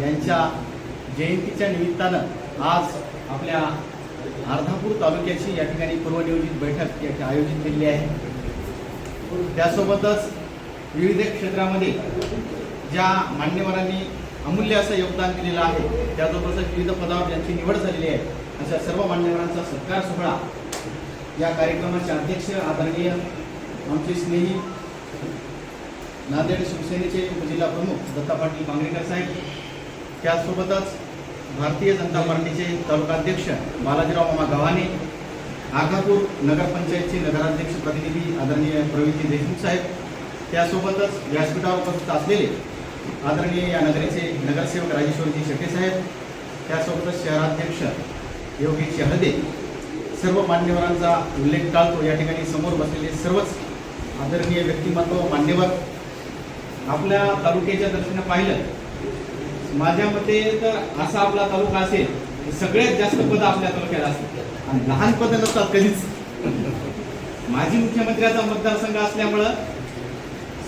यांच्या जयंतीच्या निमित्तानं आज आपल्या अर्धापूर तालुक्याची या ठिकाणी पूर्वनियोजित बैठक या आयोजित केलेली आहे. त्यासोबतच विविध क्षेत्रामध्ये ज्या मान्यवरांनी अमूल्य असं योगदान दिलेलं आहे त्यासोबतच विविध पदावर ज्यांची निवड झालेली आहे अशा सर्व मान्यवरांचा सत्कार सोहळा या कार्यक्रमाचे अध्यक्ष आदरणीय आमचे स्नेही नांदेड शिवसेनेचे उपजिल्हा प्रमुख दत्ता पाटील बांगरेकर साहेब त्यासोबतच भारतीय जनता पार्टीचे तालुकाध्यक्ष बालाजीराव मामा गव्हाणे आगापूर नगरपंचायतचे नगराध्यक्ष प्रतिनिधी आदरणीय प्रवीणजी देशमुख साहेब त्यासोबतच व्यासपीठावर उपस्थित असलेले आदरणीय या नगरीचे नगरसेवक राजेश्वरजी शेटे साहेब त्यासोबतच शहराध्यक्ष योगेश हळदे सर्व मान्यवरांचा उल्लेख टाळतो. या ठिकाणी समोर बसलेले सर्वच आदरणीय व्यक्तिमत्व मान्यवर आपल्या तालुक्याच्या दृष्टीनं पाहिलं माझ्या मते तर असा आपला तालुका असेल सगळ्यात जास्त पद आपल्या तालुक्याला असतात आणि लहान पद नसतात कधीच. माजी मुख्यमंत्र्याचा मतदारसंघ असल्यामुळं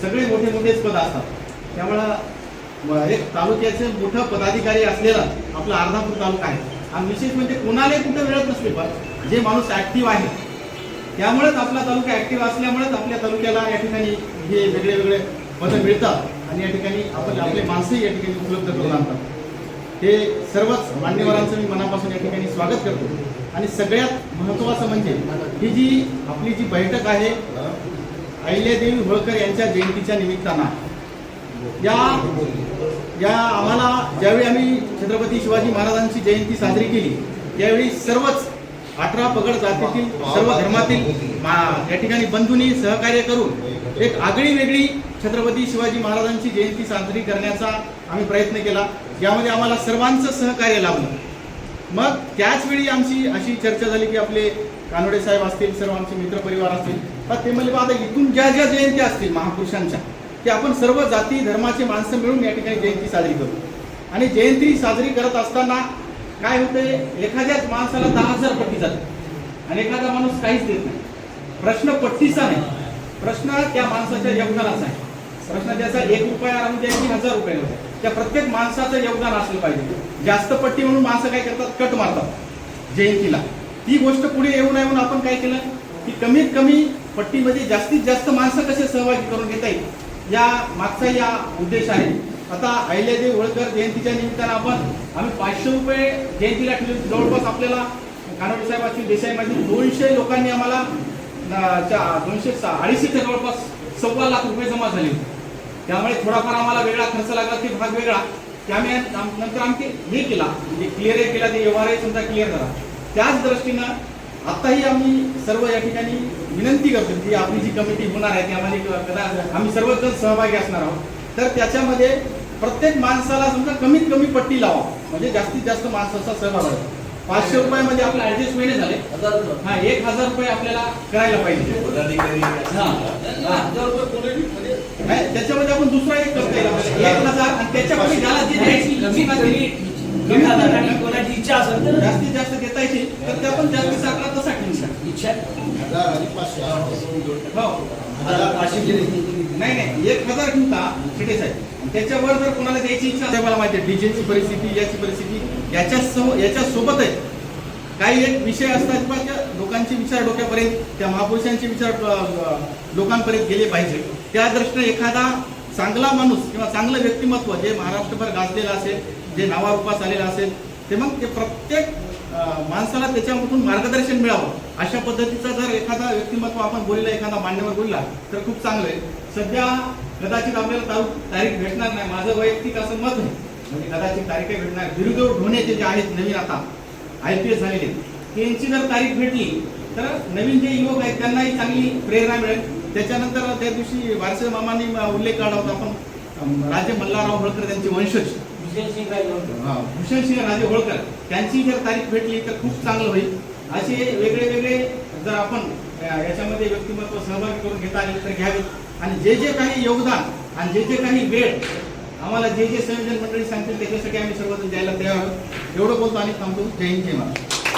सगळे मोठे मोठेच पद असतात. त्यामुळं एक तालुक्याचे मोठं पदाधिकारी असलेला आपला अर्धापूर तालुका आहे. आणि विशेष म्हणजे कोणालाही कुठं मिळत नसते पण जे माणूस ऍक्टिव्ह आहे त्यामुळेच आपला तालुका ऍक्टिव्ह असल्यामुळेच आपल्या तालुक्याला या ठिकाणी हे वेगळे वेगळे पदं मिळतात. आणि या ठिकाणी आपण आपले माणसंही या ठिकाणी उपलब्ध करून आणतात. हे सर्वच मान्यवरांचं मी मनापासून या ठिकाणी स्वागत करतो. आणि सगळ्यात महत्त्वाचं म्हणजे ही जी आपली जी बैठक आहे अहिल्यादेवी होळकर यांच्या जयंतीच्या निमित्तानं. या या आम्हाला ज्यावेळी आम्ही छत्रपती शिवाजी महाराजांची जयंती साजरी केली त्यावेळी सर्वच अठरा पगड जातीतील सर्व धर्मातील या ठिकाणी बंधूंनी सहकार्य करून एक आगळी वेगळी छत्रपती शिवाजी महाराजांची जयंती साजरी करण्याचा आम्ही प्रयत्न केला. यामध्ये आम्हाला सर्वांचं सहकार्य लाभलं. मग त्याच वेळी आमची अशी चर्चा झाली की आपले कानोडे साहेब असतील सर्व आमचे मित्रपरिवार असतील तर ते म्हणजे आता इथून ज्या ज्या जयंत्या असतील महापुरुषांच्या ते आपण सर्व जाती धर्माचे माणसं मिळून या ठिकाणी जयंती साजरी करू. आणि जयंती साजरी करत असताना काय होतंय? एखाद्याच माणसाला दहा हजार पट्टी जाते आणि एखादा माणूस काहीच देत नाही. प्रश्न पट्टीचा नाही. प्रश्न त्या माणसाच्या योगदानाचा आहे. प्रश्न त्याचा एक रुपया राहू द्या की हजार रुपये राहू द्या त्या प्रत्येक माणसाचं योगदान असलं पाहिजे. जास्त पट्टी म्हणून माणसं काय करतात? कट मारतात. जयंतीला. ती गोष्ट पुढे येऊ नये म्हणून आपण काय केलं? की कमीत कमी पट्टीमध्ये जास्तीत जास्त माणसं कसे सहभागी करून घेता येईल? या मागचा या उद्देश आहे. आता अहिल्यादेवी होळकर जयंतीच्या निमित्तानं आपण आम्ही पाचशे रुपये जयंतीला ठेवले जवळपास आपल्याला कानोडे साहेब असतील देसाई दोनशे लोकांनी आम्हाला दोनशे सा- अडीचशेच्या जवळपास सव्वा लाख रुपये जमा झाले होते. त्यामुळे थोडाफार आम्हाला वेगळा खर्च लागला ते भाग वेगळा. ते आम्ही आम- नंतर आम्ही ते हे केला म्हणजे क्लिअर केला ते व्यवहारही समजा क्लिअर झाला. त्याच दृष्टीनं आताही आम्ही सर्व या ठिकाणी विनंती करतो की आपली जी कमिटी होणार आहे ती आम्हाला कदा- आम्ही सर्वजण सहभागी असणार आहोत. तर त्याच्यामध्ये प्रत्येक माणसाला समजा कमीत कमी पट्टी लावा. म्हणजे जास्तीत जास्त माणसाचा सहभाग आहे पाचशे रुपयामध्ये आपलं ऍडजस्ट महिने झाले. हा एक हजार रुपये आपल्याला करायला पाहिजे. हा. हा. नाही, त्याच्यामध्ये आपण दुसरा एक करता येईल. एक हजार. आणि त्याच्यामध्ये ज्याला जे द्यायची इच्छा असेल, कमी हजार कोणाची इच्छा असेल तर. जास्तीत जास्त देता येईल तर ते आपण जास्तीत आकडा तसा ठेवू इच्छा. हो. नाही नाही एक हजार ठेवता फिटेस आहे त्याच्यावर जर कोणाला द्यायची इच्छा असेल मला माहिती आहे डीजेची परिस्थिती याची परिस्थिती याच्या सो याच्या सोबत आहे काही एक विषय असतात किंवा त्या लोकांचे विचार डोक्यापर्यंत त्या महापुरुषांचे विचार लोकांपर्यंत गेले पाहिजे. त्या दृष्टीने एखादा चांगला माणूस किंवा चांगलं व्यक्तिमत्व जे महाराष्ट्रभर गाजलेलं असेल जे नावारूपास आलेलं असेल ते मग ते प्रत्येक माणसाला त्याच्यामधून मार्गदर्शन मिळावं. अशा पद्धतीचा जर एखादा व्यक्तिमत्व आपण बोलला एखादा मान्यवर बोलला तर खूप चांगलं आहे. सध्या कदाचित आपल्याला तारीख तारीख भेटणार नाही. माझं वैयक्तिक असं मत आहे. म्हणजे कदाचित तारीख भेटणार बिरुदेव ढोण्याचे जे आहेत नवीन आता आय पी एस झालेले त्यांची जर तारीख भेटली तर नवीन जे युवक आहेत त्यांनाही चांगली प्रेरणा मिळेल. त्याच्यानंतर त्या दिवशी वारसे मामांनी उल्लेख काढला होता आपण राजे मल्हारराव होळकर त्यांचे वंशज. भूषणसिंह राजे होळकर त्यांची जर तारीख भेटली तर खूप चांगलं होईल. असे वेगळे वेगळे जर आपण याच्यामध्ये व्यक्तिमत्व सहभागी करून घेता आले तर घ्यावे. आणि जे जे काही योगदान आणि जे जे काही वेळ आम्हाला जे जे संयोजन मंडळी सांगतील त्याच्यासाठी आम्ही सर्वजण द्यायला तयार आहोत. एवढं बोलतो आणि थांबतो. जय हिंद जय महाराष्ट्र.